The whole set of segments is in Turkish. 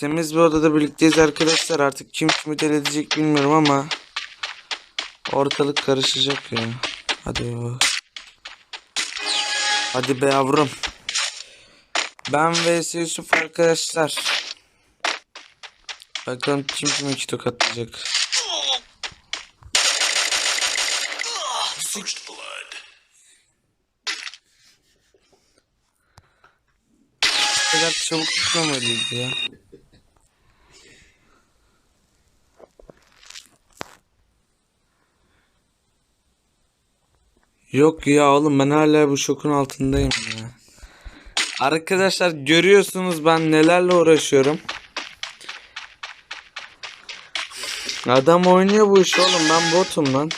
Temiz bir odada birlikteyiz arkadaşlar. Artık kim kimi deli edecek bilmiyorum ama ortalık karışacak ya. Hadi. Hadi be yavrum. Ben vs Yusuf arkadaşlar. Bakalım kim kimi iki tokatlayacak. Kadar çabuk tutmamalıydı ya. Yok ya oğlum ben hala bu şokun altındayım ya. Arkadaşlar görüyorsunuz ben nelerle uğraşıyorum. Adam oynuyor bu işi oğlum ben botum lan.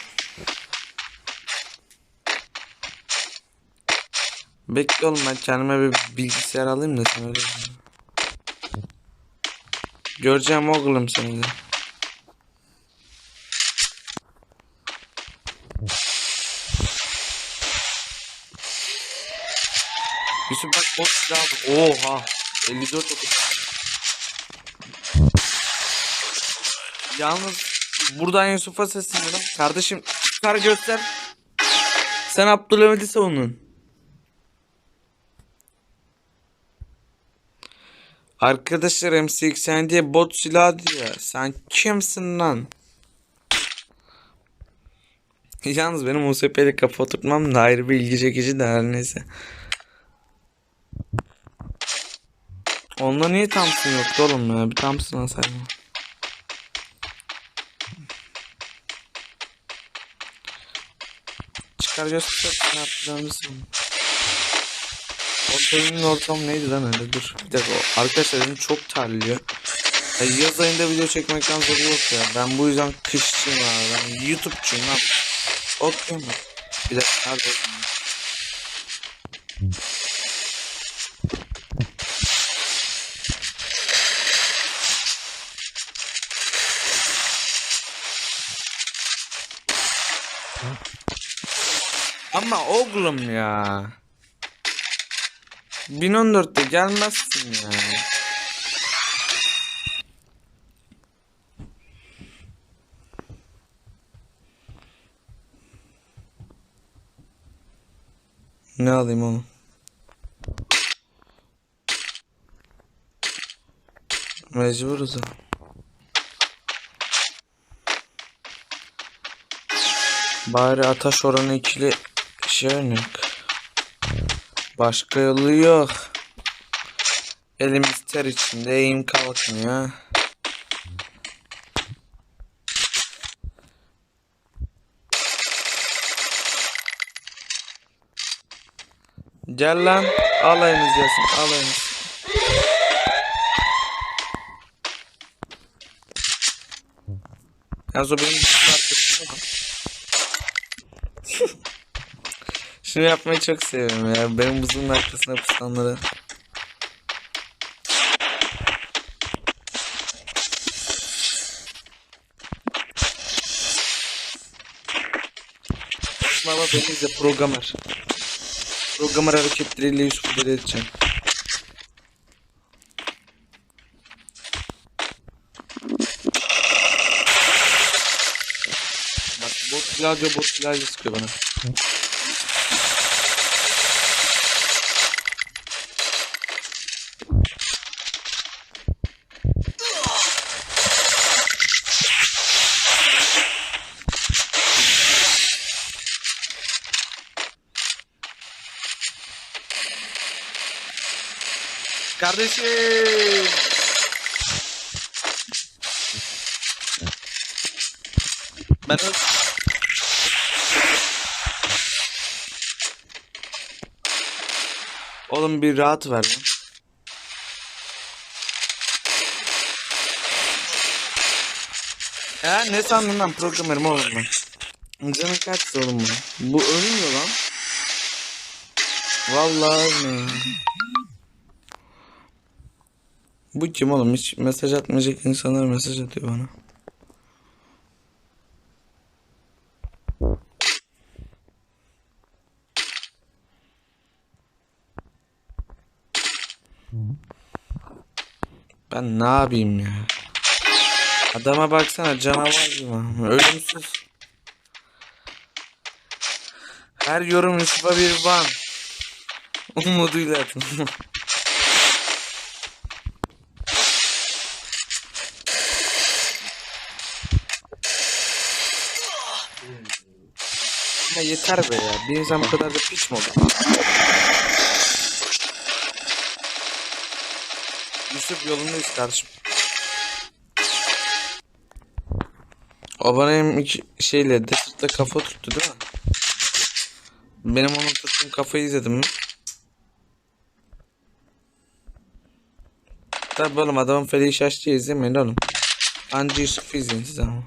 Bekle oğlum ben kendime bir bilgisayar alayım da sen öyle. Göreceğim oğlum seni de. Yusuf bak bot silah aldı. Oha. 54 okut. Yalnız buradan Yusuf'a sesleniyorum. Kardeşim çıkar göster. Sen Abdülhamid'i savunun. Arkadaşlar M80 diye bot silah diyor. Sen kimsin lan? Yalnız benim USP'li kafa oturtmam da ayrı bir ilgi çekici de her neyse. Onda niye Thompson yoktu oğlum ya? Bir Thompson alsaydım. Çıkar göster. Ne yapacağımızı. Ortamın ortam neydi lan öyle dur. Bir dakika arkadaşlar çok terliyor. Ya yaz ayında video çekmekten zoru yok ya. Ben bu yüzden kışçıyım abi. Ben YouTube'cuyum lan. Okey mi? Bir dakika nerede? Ama oğlum ya. 1014'te gelmezsin ya. Ne alayım onu? Mecburuz. Bari ataş oranı ikili şey örnek. Başka yolu yok. Elimiz ter içinde eğim kalkmıyor. Gel lan. Alayınız gelsin. Alayınız. Yalnız o benim bir arkadaşım ama. Şunu yapmayı çok seviyorum ya. Benim buzun arkasına pusanları. Baba beni izle programmer. Programmer hareketleriyle Yusuf'u deli edeceğim. Bak bot silah diyor bot silahıyla sıkıyor bana. Kardeşim. Ben Oğlum bir rahat ver lan. Ya ne sandın lan programmerim oğlum ben. Canın kaçtı oğlum bu. Bu ölmüyor lan. Vallahi ölmüyor. Bu kim oğlum? Hiç mesaj atmayacak insanlar mesaj atıyor bana. Ben ne yapayım ya? Adama baksana canavar gibi. Ölümsüz. Her yorum Yusuf'a bir ban. Umuduyla atın. Ya yeter be ya. Bir insan bu kadar da piç mi olur? Yusuf yolundayız kardeşim. O bana hem iki şeyle Desert'ta kafa tuttu değil mi? Benim onun tuttuğum kafayı izledim mi? Tabi oğlum adamın feleği şaştı izlemeyin oğlum. Anca Yusuf'u izleyin siz ama.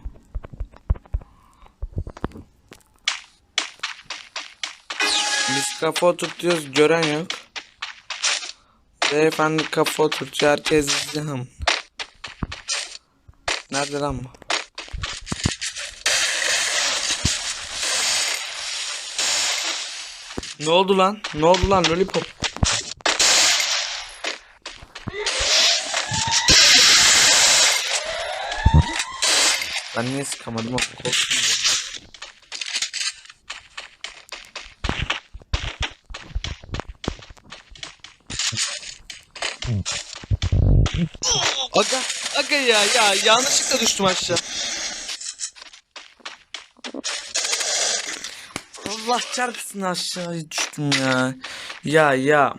Kafa oturtuyoruz gören yok. Beyefendi kafa oturtuyor herkes izliyor. Nerede lan bu? Ne oldu lan? Ne oldu lan lollipop? Ben niye sıkamadım korktum. Aga, aga ya ya yanlışlıkla düştüm aşağı. Allah çarpsın aşağıya düştüm ya. Ya ya.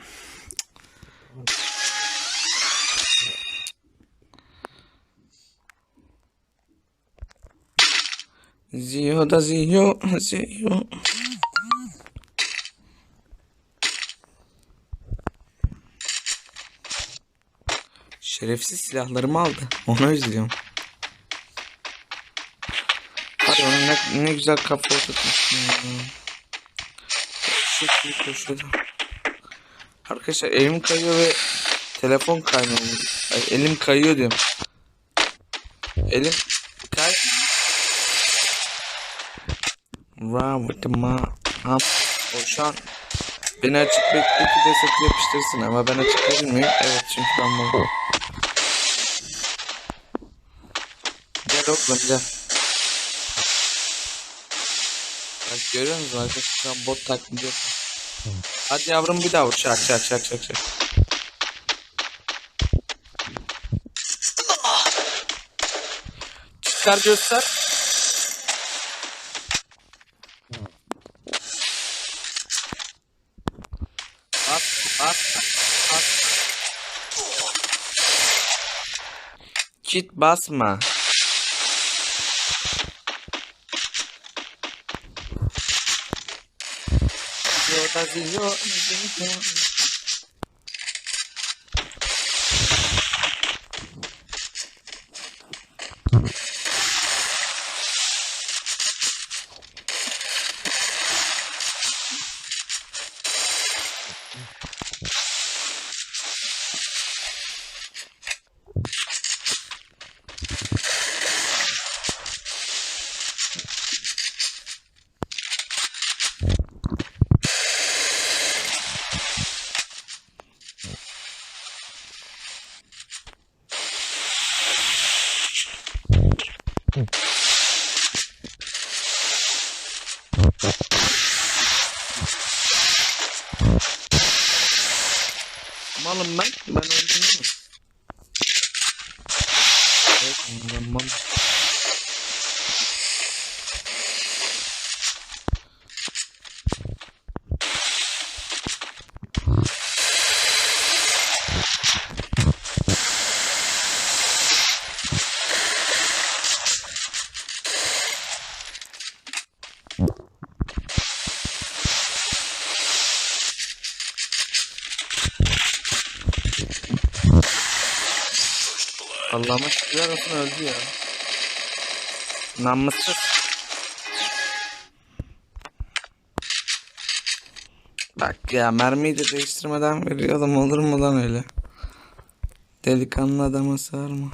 Ziyo da ziyo, ziyo. Şerefsiz silahlarımı aldı. Onu üzülüyorum. Hadi onu ne, ne güzel kafa oturtmuşsun iyi koşuyordu. Arkadaşlar elim kayıyor ve telefon kaymıyor. Ay, elim kayıyor diyorum. Elim kay. Run with the ma. Am. O şu an beni açık bekliyor ki destek yapıştırsın ama ben açık bilmiyorum. Evet çünkü ben bunu. Gel oğlum gel. Bak görüyor musun arkadaşlar bot taklidi. Hadi yavrum bir daha vur çak çak çak çak çak. Çıkar göster. Kit basma. Yoda ziyo, ziyo. Malım ben. Ben öldüm değil mi? Evet, ben malım. Allah'ıma şükürler olsun öldü ya. Namussuz. Bak ya mermiyi de değiştirmeden veriyordum olur mu lan öyle? Delikanlı adama sarma.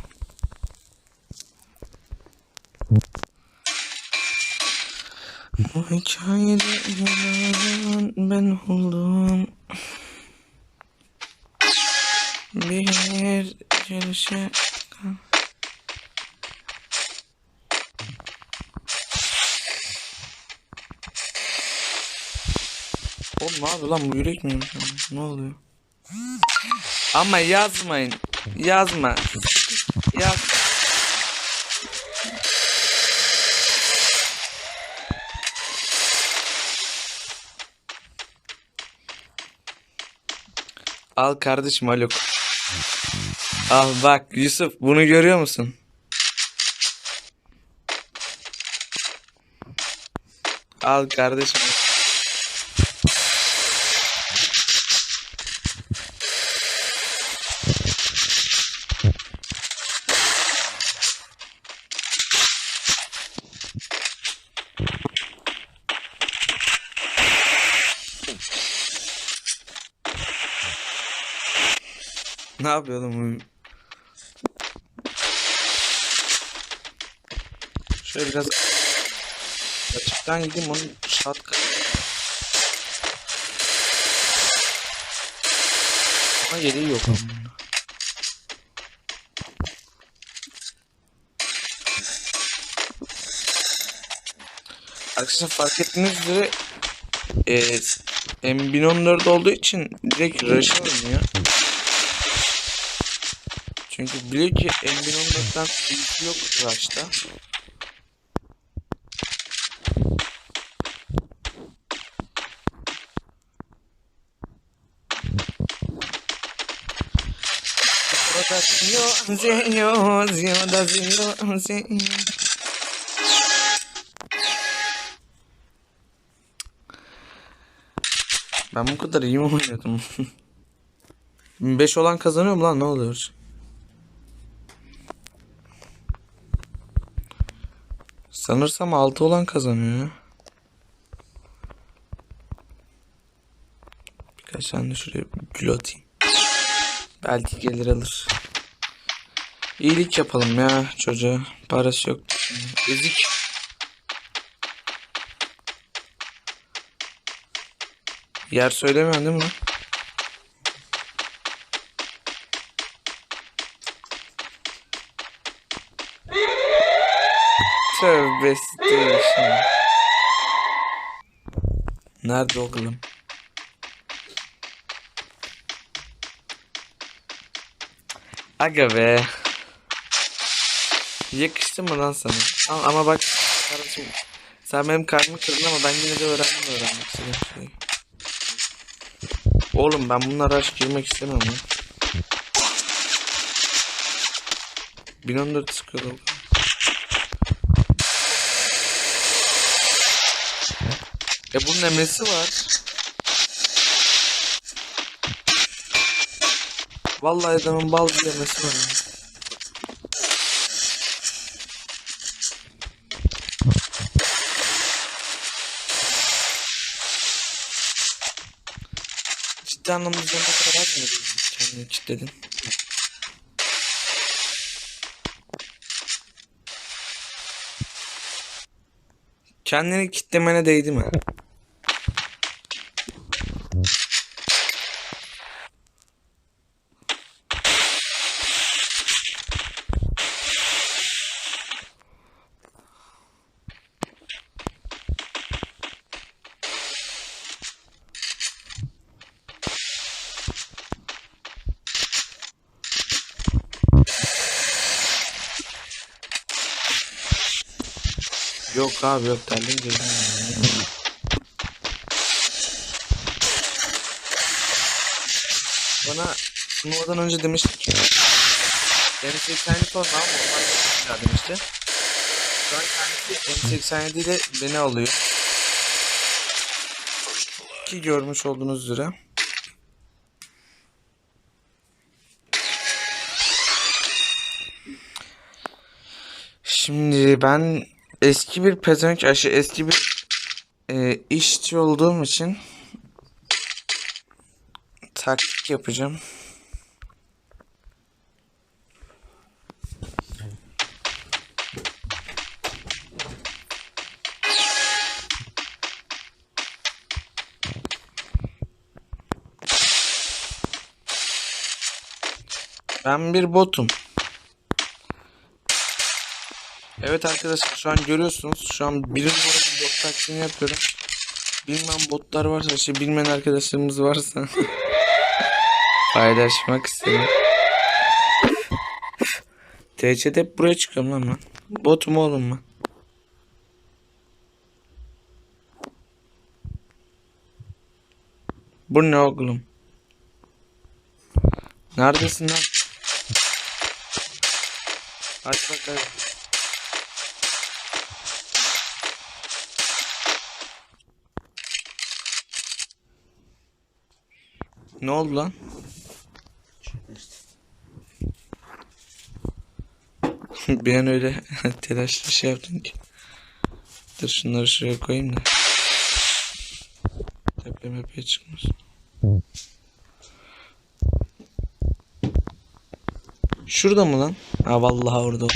Bu hikayede yalan ben oldum. Bir gelişe ne yapıyor lan bu yürek miymiş? Ne oluyor? Ama yazmayın. Yazma. Yaz. Al kardeşim Haluk. Al bak Yusuf bunu görüyor musun? Al kardeşim. Ne yapıyor oğlum bu? Şöyle biraz açıktan gideyim onun şatkan. Ama yeri yok. Arkadaşlar fark ettiğiniz üzere e, M1014 olduğu için direkt rush oynuyor. Çünkü biliyor ki M1014'ten ilgisi yok Rush'ta. Zinho. Ben bu kadar iyi mi oynadım? 5 olan kazanıyor mu lan ne oluyor? Sanırsam 6 olan kazanıyor. Birkaç tane şuraya gül atayım. Belki gelir alır. İyilik yapalım ya çocuğa. Parası yok. Ezik. Yer söylemiyorsun değil mi? Tövbe estağfurullah. Nerede oğlum? Aga be. Yakıştı mı lan sana? Ama, ama bak kardeşim sen benim kalbimi kırdın ama ben yine de öğrendim öğrenmek istediğim şeyi. Oğlum ben bunlara aşk girmek istemiyorum lan. 1014 sıkıyor E bunun emresi var. Vallahi adamın bal bir emresi var. ya. Ciddi anlamda üzerine karar mı? Kendini kilitledin. Kendini kitlemene değdi mi? Yok abi yok terliğim gözüm. Bana turnuvadan önce demişti ki M87 sonra normal demişti. Şu an kendisi M87 ile beni alıyor. Ki görmüş olduğunuz üzere. Şimdi ben eski bir pezevenk aşı eski bir e, işçi olduğum için taktik yapacağım. Ben bir botum. Evet arkadaşlar şu an görüyorsunuz. Şu an bir numaralı bot taklidini yapıyorum. Bilmem botlar varsa, şey bilmeyen arkadaşlarımız varsa paylaşmak istedim. TC'de hep buraya çıkıyorum lan ben. Botum oğlum ben. Bu ne oğlum? Neredesin lan? Hadi bakalım. Ne oldu lan? Bir an öyle telaşlı şey yaptın ki. Dur şunları şuraya koyayım da. Tepe mepe çıkmasın. Şurada mı lan? Ha vallahi orada oldu.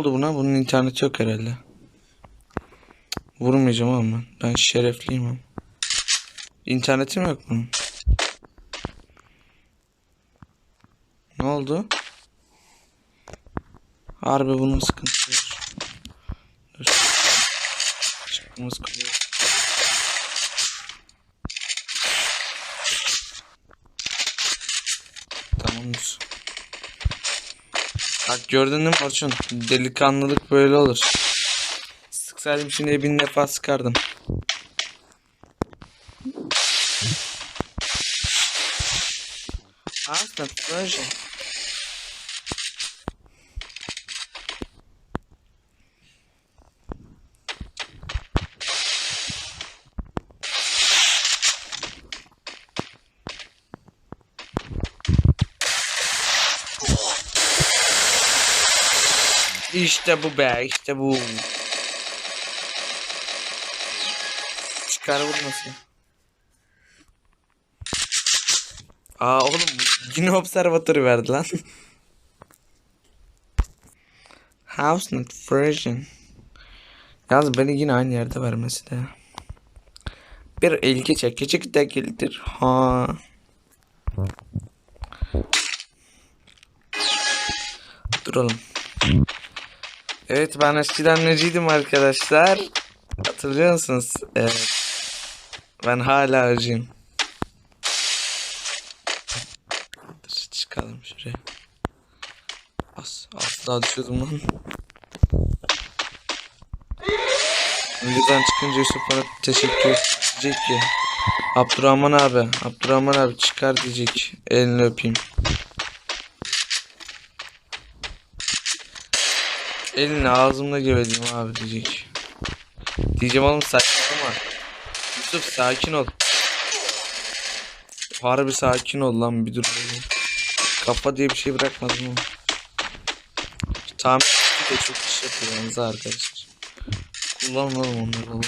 Oldu buna? Bunun interneti yok herhalde. Vurmayacağım ama ben. Ben şerefliyim ama. İnternetim yok bunun. Ne oldu? Harbi bunun sıkıntısı var. Dur. Çıkmamız kolay. Tamamdır. Bak gördün mü Orçun? Delikanlılık böyle olur. Sıksaydım şimdi bin defa sıkardım. Aslında proje. İşte bu be, işte bu. Çıkar vurmasın. Aa oğlum yine observatörü verdi lan. House not version. Yalnız beni yine aynı yerde vermesi de. Bir ilgi çekici değildir. Ha. Duralım. Evet ben eskiden neciydim arkadaşlar. Hatırlıyor musunuz? Evet. Ben hala acıyım. Dur çıkalım şuraya. Az daha düşüyordum lan. Videodan çıkınca Yusuf bana teşekkür edecek ya. Abdurrahman abi, Abdurrahman abi çıkar diyecek. Elini öpeyim. Elini ağzımda geveleyim abi diyecek. Diyeceğim oğlum saçmalama. Yusuf sakin ol. Harbi sakin ol lan bir dur. Kafa diye bir şey bırakmadım. Tahmin ettik de çok iş yapıyor yalnız arkadaşlar. Kullanın oğlum onları oğlum.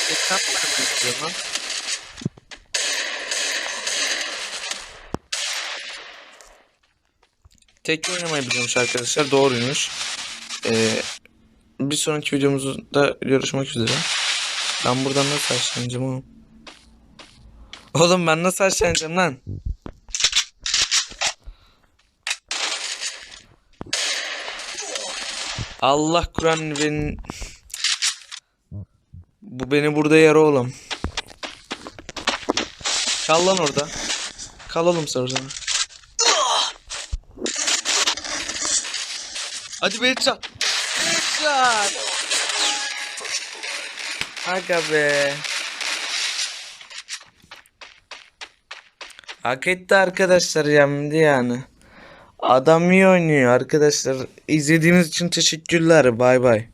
E lan? Tek oynamayı biliyormuş arkadaşlar. Doğruymuş. Ee, bir sonraki videomuzda görüşmek üzere. Ben buradan nasıl aşağılayacağım oğlum? Oğlum ben nasıl aşağılayacağım lan? Allah Kur'an beni... Bu beni burada yer oğlum. Kal lan orada. Kal oğlum sen Hadi be headshot. Headshot. Aga be. Hak etti arkadaşlar yendi yani. Adam iyi oynuyor arkadaşlar. İzlediğiniz için teşekkürler. Bay bay.